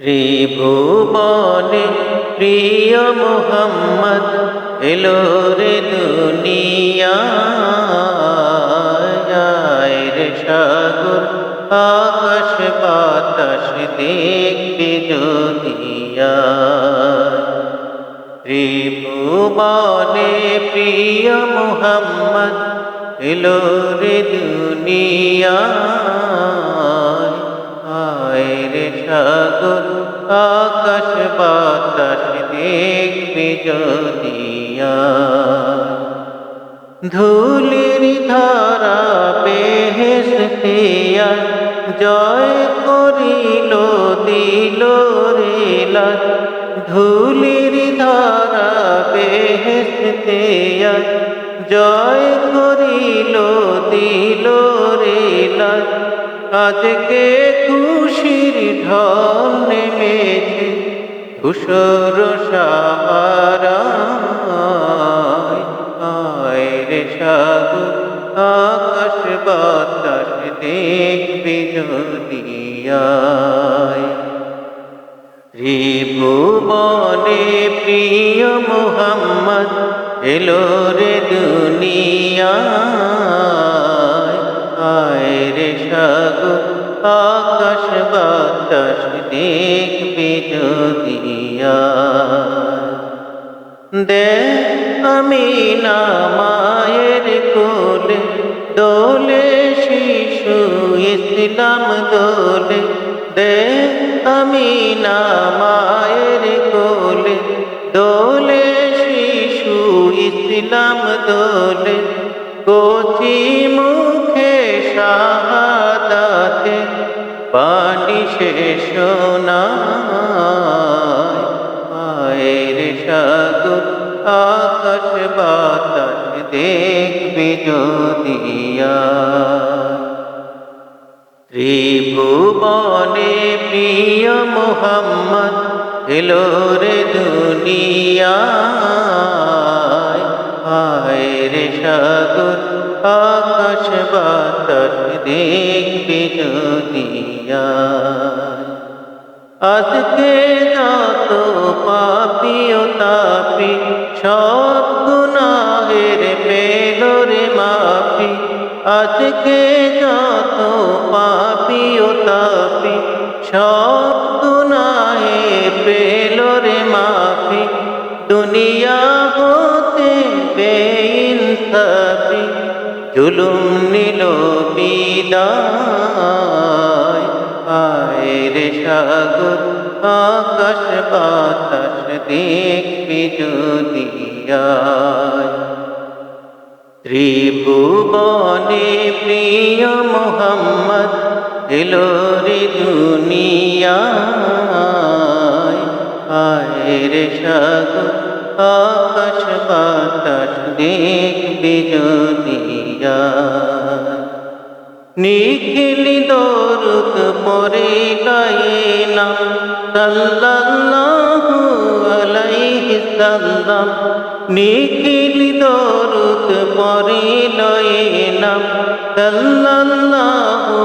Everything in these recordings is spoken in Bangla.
ত্রিভুবনে প্রিয় মোহাম্মদ এলো রে দুনিয়া রে সাগর, আকাশ বাতাস দেখবে যদিয়া ত্রিভুবনে প্রিয় মোহাম্মদ এলো রে দুনিয়া দেখবে যদিয়া ধুলির ধারা বেহেস্তিয়া জয় করিল, দিল রেলা ধুলির ধারা বেহেস্তিয়া জয় করিল, দিল রেলা আজকে খুশির ঢল নেমেছে ধূসর সাহারা আয় রে সাগর আকাশ বাতাস দেখবি ত্রিভুবনে প্রিয় মোহাম্মদ এলো রে দুনিয়ায়, আয় রে সাগর আকাশ বাতাস দেখবি যদিয়ায় দে আমি মায়ের কোলে, দোলে শিশু ইসলাম দোলে। দে আমি মায়ের কোলে, দোলে শিশু ইসলাম দোলে। কচি মুখে শাহাদাতে পানি শেষ না সাগর আকাশ বাতাস দেখবি যদিয়া ত্রিভুবনে প্রিয় মোহাম্মদ এলো রে দুনিয়া আয়ের সাগর, আকাশ বাতাস দেখবি যদিয়া আজকে যত পাপিও তাপি সব গুনাহের পেল মাপি। আজকে যত পাপিও তাপি, সব গুনাহের পেল রে মাপি। দুনিয়া হতে বেইনসাফি জুলুম নিল বিদায়। আয়ের সাগর, আকাশ, বাতাস দেখবি যদিয়ায় ত্রিভুবনে প্রিয় মোহাম্মদ এলো রে দুনিয়ায়। আয়ের সাগর, আকাশ বাতাস দেখবি যদিয়ায় নিখিলি দরুদ পরে গাইনা সাল্লাল্লাহু সাল্লাম নিখিলি দরুদ সাল্লাল্লাহু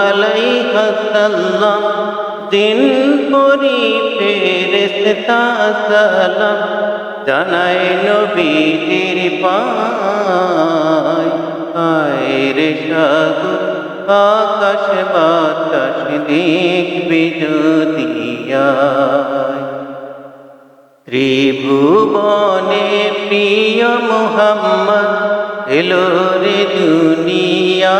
আলাইহি সাল্লাম, দিন পরি ফেরেশতা জানাই নবীজির পায় সাগর আকাশ বাতাস দেখবি যদিয়ায় ত্রিভুবনে প্রিয় মোহাম্মদ, এলো রে দুনিয়ায়।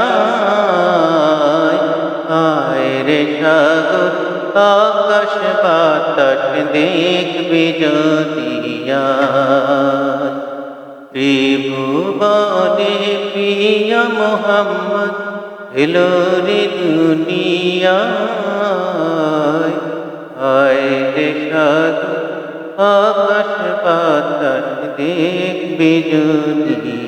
আয়ের সাগর, আকাশ বাতাস দেখবি যদিয়ায় ত্রিভুবনে প্রিয় মোহাম্মদ, এলো রে দুনিয়ায়। আয় রে সাগর আকাশ পাতার দেখবে যদি